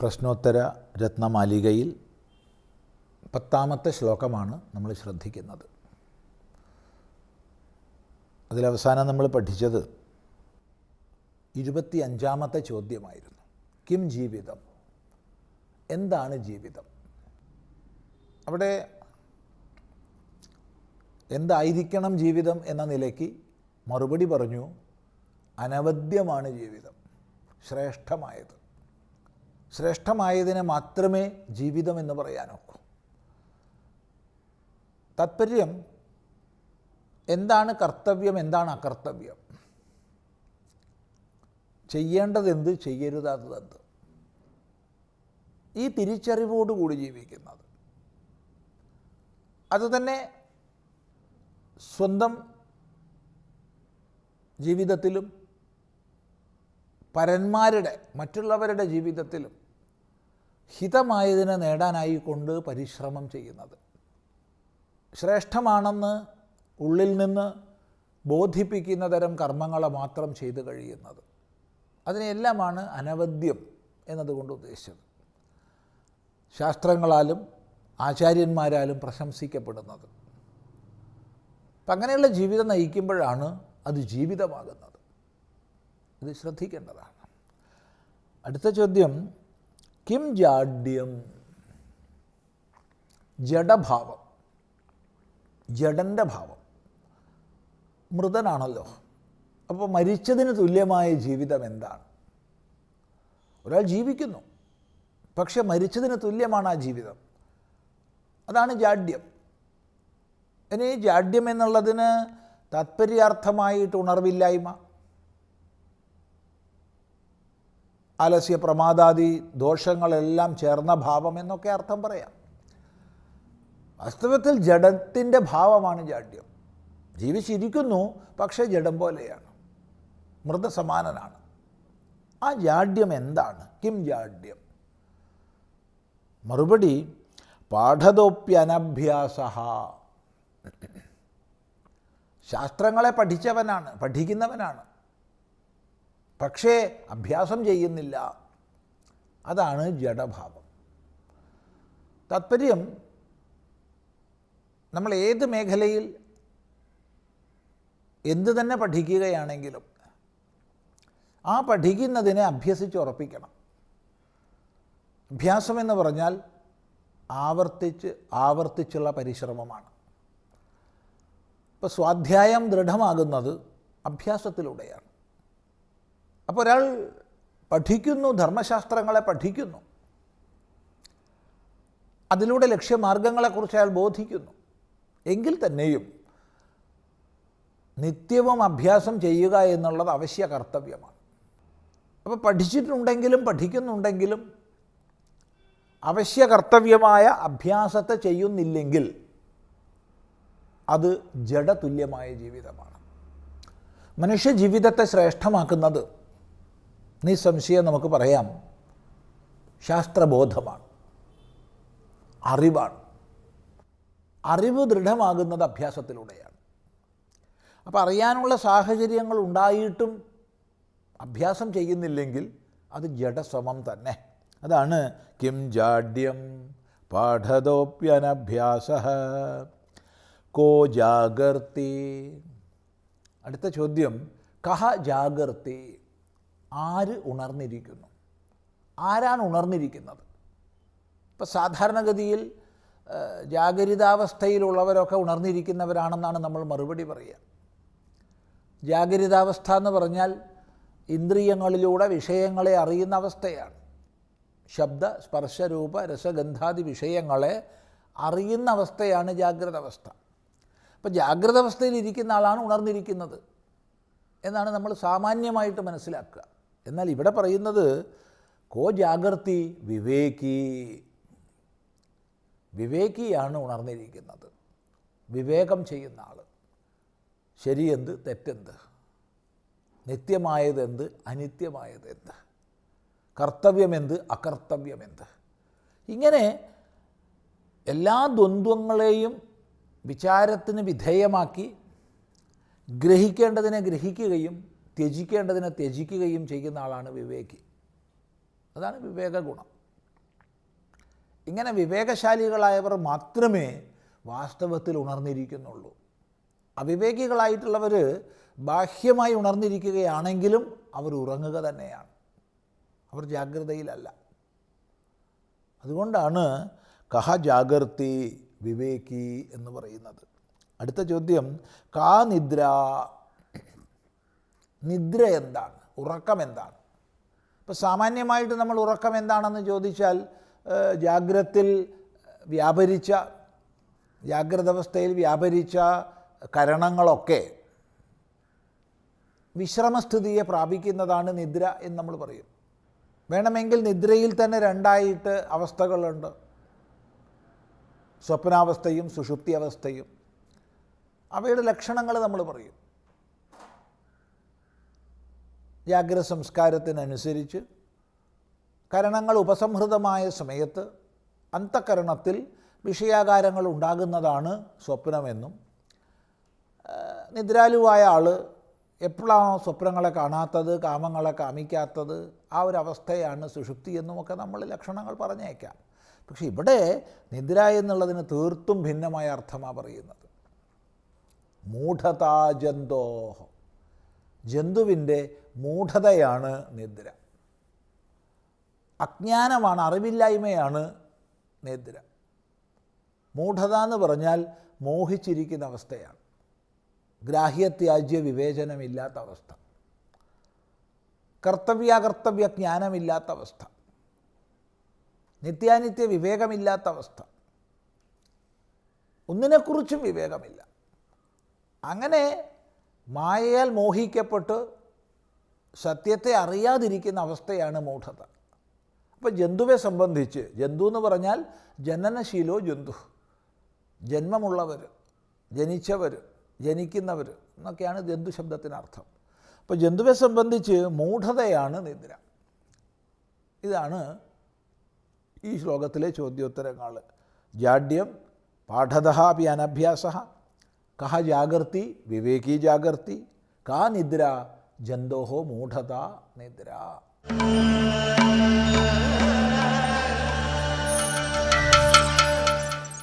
പ്രശ്നോത്തര രത്നമാലികയിൽ പത്താമത്തെ ശ്ലോകമാണ് നമ്മൾ ശ്രദ്ധിക്കുന്നത്. അതിലവസാനം നമ്മൾ പഠിച്ചത് ഇരുപത്തി അഞ്ചാമത്തെ ചോദ്യമായിരുന്നു. കിം ജീവിതം? എന്താണ് ജീവിതം? അവിടെ എന്തായിരിക്കണം ജീവിതം എന്ന നിലയ്ക്ക് മറുപടി പറഞ്ഞു അനവദ്യമാണ് ജീവിതം ശ്രേഷ്ഠമായത്. ശ്രേഷ്ഠമായതിനെ മാത്രമേ ജീവിതം എന്ന് പറയാനൊക്കൂ താത്പര്യം എന്താണ് കർത്തവ്യം എന്താണ് അകർത്തവ്യം? ചെയ്യേണ്ടതെന്ത് ചെയ്യരുതാത്തതെന്ത്? ഈ തിരിച്ചറിവോടുകൂടി ജീവിക്കുന്നത്. അതുതന്നെ സ്വന്തം ജീവിതത്തിലും പരന്മാരുടെ മറ്റുള്ളവരുടെ ജീവിതത്തിലും ഹിതമായതിനെ നേടാനായി കൊണ്ട് പരിശ്രമം ചെയ്യുന്നത്. ശ്രേഷ്ഠമാണെന്ന് ഉള്ളിൽ നിന്ന് ബോധിപ്പിക്കുന്ന തരം കർമ്മങ്ങളെ മാത്രം ചെയ്തു കഴിയുന്നത്. അതിനെല്ലാമാണ് അനവദ്യം എന്നതുകൊണ്ട് ഉദ്ദേശിച്ചത്. ശാസ്ത്രങ്ങളാലും ആചാര്യന്മാരാലും പ്രശംസിക്കപ്പെടുന്നത്. അപ്പം അങ്ങനെയുള്ള ജീവിതം നയിക്കുമ്പോഴാണ് അത് ജീവിതമാകുന്നത്. ഇത് ശ്രദ്ധിക്കേണ്ടതാണ്. അടുത്ത ചോദ്യം കിം ജാഡ്യം? ജഡഭാവം. ജഡന്റെ ഭാവം. മൃതനാണല്ലോ. അപ്പോൾ മരിച്ചതിന് തുല്യമായ ജീവിതം എന്താണ്? ഒരാൾ ജീവിക്കുന്നു. പക്ഷെ മരിച്ചതിന് തുല്യമാണ് ആ ജീവിതം. അതാണ് ജാഡ്യം. ഇനി ജാഡ്യം എന്നുള്ളതിന് താത്പര്യാർത്ഥമായിട്ട് ഉണർവില്ലായ്മ. ആലസ്യ പ്രമാദാദി ദോഷങ്ങളെല്ലാം ചേർന്ന ഭാവം എന്നൊക്കെ അർത്ഥം പറയാം. വാസ്തവത്തിൽ ജഡത്തിന്റെ ഭാവമാണ് ജാഡ്യം. ജീവിച്ചിരിക്കുന്നു പക്ഷേ ജഡം പോലെയാണ്. മൃതസമാനനാണ്. ആ ജാഡ്യം എന്താണ്? കിം ജാഡ്യം. മറുപടി പാഠതോപ്യനഭ്യാസ ശാസ്ത്രങ്ങളെ പഠിച്ചവനാണ് പഠിക്കുന്നവനാണ്. പക്ഷേ അഭ്യാസം ചെയ്യുന്നില്ല. അതാണ് ജഡഭാവം. താത്പര്യം നമ്മൾ ഏത് മേഖലയിൽ എന്ത് തന്നെ പഠിക്കുകയാണെങ്കിലും ആ പഠിക്കുന്നതിനെ അഭ്യസിച്ച് ഉറപ്പിക്കണം. അഭ്യാസം എന്ന് പറഞ്ഞാൽ ആവർത്തിച്ച് ആവർത്തിച്ചുള്ള പരിശ്രമമാണ്. ഇപ്പോൾ സ്വാധ്യായം ദൃഢമാകുന്നത് അഭ്യാസത്തിലൂടെയാണ്. അപ്പോൾ ഒരാൾ പഠിക്കുന്നു ധർമ്മശാസ്ത്രങ്ങളെ പഠിക്കുന്നു. അതിലൂടെ ലക്ഷ്യമാർഗങ്ങളെക്കുറിച്ച് അയാൾ ബോധിക്കുന്നു. എങ്കിൽ തന്നെയും നിത്യവും അഭ്യാസം ചെയ്യുക എന്നുള്ളത് അവശ്യ കർത്തവ്യമാണ്. അപ്പോൾ പഠിച്ചിട്ടുണ്ടെങ്കിലും പഠിക്കുന്നുണ്ടെങ്കിലും അവശ്യ കർത്തവ്യമായ അഭ്യാസത്തെ ചെയ്യുന്നില്ലെങ്കിൽ അത് ജഡതുല്യമായ ജീവിതമാണ്. മനുഷ്യ ജീവിതത്തെ ശ്രേഷ്ഠമാക്കുന്നത് നിസ്സംശയം നമുക്ക് പറയാം. ശാസ്ത്രബോധമാണ്. അറിവാണ്. അറിവ് ദൃഢമാകുന്നത് അഭ്യാസത്തിലൂടെയാണ്. അപ്പോൾ അറിയാനുള്ള സാഹചര്യങ്ങൾ ഉണ്ടായിട്ടും അഭ്യാസം ചെയ്യുന്നില്ലെങ്കിൽ അത് ജഡസമം തന്നെ. അതാണ് കിം ജാഡ്യം പാഠതോപ്യനഭ്യാസ. കോ ജാഗർത്തി. അടുത്ത ചോദ്യം കഹ ജാഗർത്തി. ആര് ഉണർന്നിരിക്കുന്നു? ആരാണ് ഉണർന്നിരിക്കുന്നത്? ഇപ്പോൾ സാധാരണഗതിയിൽ ജാഗരിതാവസ്ഥയിലുള്ളവരൊക്കെ ഉണർന്നിരിക്കുന്നവരാണെന്നാണ് നമ്മൾ മറുപടി പറയുക. ജാഗരിതാവസ്ഥ എന്ന് പറഞ്ഞാൽ ഇന്ദ്രിയങ്ങളിലൂടെ വിഷയങ്ങളെ അറിയുന്ന അവസ്ഥയാണ്. ശബ്ദ സ്പർശരൂപ രസഗന്ധാദി വിഷയങ്ങളെ അറിയുന്ന അവസ്ഥയാണ് ജാഗ്രത അവസ്ഥ അപ്പം ജാഗ്രത അവസ്ഥയിൽ ഇരിക്കുന്ന ആളാണ് ഉണർന്നിരിക്കുന്നത് എന്നാണ് നമ്മൾ സാമാന്യമായിട്ട് മനസ്സിലാക്കുക. എന്നാൽ ഇവിടെ പറയുന്നത് കോ ജാഗ്രതി വിവേകി. വിവേകിയാണ് ഉണർന്നിരിക്കുന്നത്. വിവേകം ചെയ്യുന്ന ആൾ ശരിയെന്ത് തെറ്റെന്ത്? നിത്യമായതെന്ത് അനിത്യമായതെന്ത്? കർത്തവ്യമെന്ത് അകർത്തവ്യമെന്ത്? ഇങ്ങനെ എല്ലാ ദ്വന്ദ്വങ്ങളെയും വിചാരത്തിന് വിധേയമാക്കി ഗ്രഹിക്കേണ്ടതിനെ ഗ്രഹിക്കുകയും ത്യജിക്കേണ്ടതിനെ ത്യജിക്കുകയും ചെയ്യുന്ന ആളാണ് വിവേകി. അതാണ് വിവേക ഗുണം. ഇങ്ങനെ വിവേകശാലികളായവർ മാത്രമേ വാസ്തവത്തിൽ ഉണർന്നിരിക്കുന്നുള്ളൂ. അവിവേകികളായിട്ടുള്ളവർ ബാഹ്യമായി ഉണർന്നിരിക്കുകയാണെങ്കിലും അവർ ഉറങ്ങുക തന്നെയാണ്. അവർ ജാഗ്രതയിലല്ല. അതുകൊണ്ടാണ് കഹ ജാഗർത്തി വിവേകി എന്ന് പറയുന്നത്. അടുത്ത ചോദ്യം കാ നിദ്ര നിദ്ര എന്താണ്? ഉറക്കം എന്താണ്? ഇപ്പോൾ സാമാന്യമായിട്ട് നമ്മൾ ഉറക്കം എന്താണെന്ന് ചോദിച്ചാൽ ജാഗ്രത്തിൽ വ്യാപരിച്ച ജാഗ്രത അവസ്ഥയിൽ വ്യാപരിച്ച കരണങ്ങളൊക്കെ വിശ്രമസ്ഥിതിയെ പ്രാപിക്കുന്നതാണ് നിദ്ര എന്ന് നമ്മൾ പറയും. വേണമെങ്കിൽ നിദ്രയിൽ തന്നെ രണ്ടായിട്ട് അവസ്ഥകളുണ്ട്. സ്വപ്നാവസ്ഥയും സുഷുപ്തി അവസ്ഥയും. അവയുടെ ലക്ഷണങ്ങൾ നമ്മൾ പറയും. ജാഗ്രത സംസ്കാരത്തിനനുസരിച്ച് കരണങ്ങൾ ഉപസംഹൃതമായ സമയത്ത് അന്തക്കരണത്തിൽ വിഷയാകാരങ്ങൾ ഉണ്ടാകുന്നതാണ് സ്വപ്നമെന്നും നിദ്രാലുവായ ആൾ എപ്പോഴാണോ സ്വപ്നങ്ങളെ കാണാത്തത് കാമങ്ങളെ കാമിക്കാത്തത് ആ ഒരു അവസ്ഥയാണ് സുഷുപ്തി എന്നുമൊക്കെ നമ്മൾ ലക്ഷണങ്ങൾ പറഞ്ഞേക്കാം. പക്ഷെ ഇവിടെ നിദ്ര എന്നുള്ളതിന് തീർത്തും ഭിന്നമായ അർത്ഥമാണ് പറയുന്നത്. മൂഢതാ ജന്തോഹം. ജന്തുവിന്റെ മൂഢതയാണ് നിദ്ര. അജ്ഞാനമാണ് അറിവില്ലായ്മയാണ് നിദ്ര. മൂഢത എന്ന് പറഞ്ഞാൽ മോഹിച്ചിരിക്കുന്ന അവസ്ഥയാണ്. ഗ്രാഹ്യത്യാജ്യ വിവേചനമില്ലാത്ത അവസ്ഥ. കർത്തവ്യാകർത്തവ്യ ജ്ഞാനമില്ലാത്ത അവസ്ഥ. നിത്യാനിത്യ വിവേകമില്ലാത്ത അവസ്ഥ. ഒന്നിനെക്കുറിച്ചും വിവേകമില്ല. അങ്ങനെ മായയാൽ മോഹിക്കപ്പെട്ട് സത്യത്തെ അറിയാതിരിക്കുന്ന അവസ്ഥയാണ് മൂഢത. അപ്പോൾ ജന്തുവെ സംബന്ധിച്ച് ജന്തു എന്ന് പറഞ്ഞാൽ ജനനശീലോ ജന്തു. ജന്മമുള്ളവർ ജനിച്ചവർ ജനിക്കുന്നവർ എന്നൊക്കെയാണ് ജന്തു ശബ്ദത്തിനർത്ഥം. അപ്പോൾ ജന്തുവെ സംബന്ധിച്ച് മൂഢതയാണ് നിദ്ര. ഇതാണ് ഈ ശ്ലോകത്തിലെ ചോദ്യോത്തരങ്ങൾ. ജാഡ്യം പാഠത അപ്പി അനഭ്യാസ. കഹ ജാഗർത്തി വിവേകി ജാഗർത്തി. കാ നിദ്ര? ജന്തോഹോ മൂഢത നിദ്ര